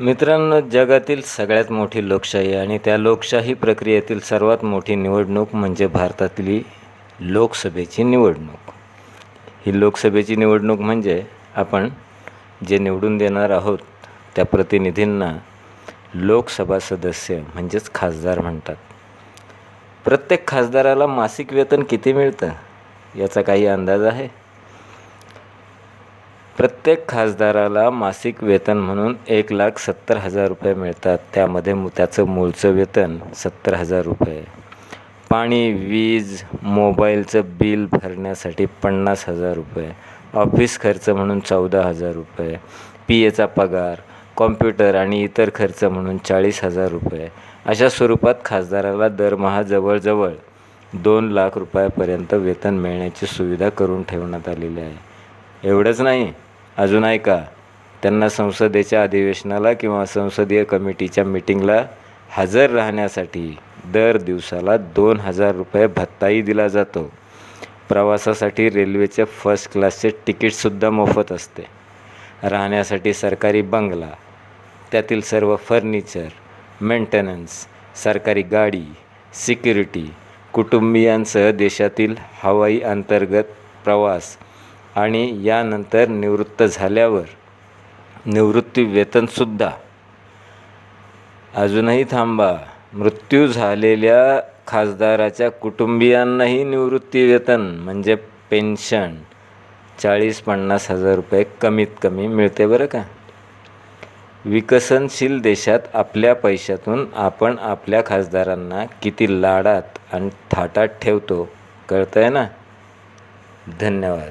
मित्रांनो जगातील सगळ्यात मोठी लोकशाही आणि त्या लोकशाही प्रक्रियेतील सर्वात मोठी निवडणूक म्हणजे भारतातली लोकसभेची निवडणूक. ही लोकसभेची निवडणूक म्हणजे आपण जे निवडून देणार आहोत त्या प्रतिनिधींना लोकसभा सदस्य म्हणजेच खासदार म्हणतात. प्रत्येक खासदाराला मासिक वेतन किती मिळतं याचा काही अंदाज आहे? प्रत्येक खासदाराला मासिक वेतन म्हणून एक लाख सत्तर हजार रुपये मिळतात. त्यामध्ये मु त्याचं मूळचं वेतन सत्तर हजार रुपये पाणी वीज मोबाईलचं बिल भरण्यासाठी पन्नास हजार रुपये ऑफिस खर्च म्हणून चौदा हजार रुपये पी एचा पगार कॉम्प्युटर आणि इतर खर्च म्हणून चाळीस हजार रुपये अशा स्वरूपात खासदाराला दरमहा जवळजवळ दोन लाख रुपयापर्यंत वेतन मिळण्याची सुविधा करून ठेवण्यात आलेली आहे. एवढंच नाही. अजून ऐका त्यांना संसदेच्या अधिवेशनाला किंवा संसदीय कमिटीच्या मिटिंगला हजर राहण्यासाठी दर दिवसाला दोन हजार रुपये भत्ताही दिला जातो. प्रवासासाठी रेल्वेचे फर्स्ट क्लासचे तिकीटसुद्धा मोफत असते. राहण्यासाठी सरकारी बंगला त्यातील सर्व फर्निचर मेंटेनन्स सरकारी गाडी सिक्युरिटी कुटुंबियांसह देशातील हवाई अंतर्गत प्रवास आणि यानंतर निवृत्त झाल्यावर निवृत्ती वेतनसुद्धा अजूनही थांबा. मृत्यू झालेल्या खासदाराच्या कुटुंबियांनाही निवृत्ती वेतन म्हणजे पेन्शन चाळीस पन्नास हजार रुपये कमीत कमी मिळते बरं का? विकसनशील देशात आपल्या पैशातून आपण आपल्या खासदारांना किती लाडात आणि थाटात ठेवतो कळतं आहे ना? धन्यवाद.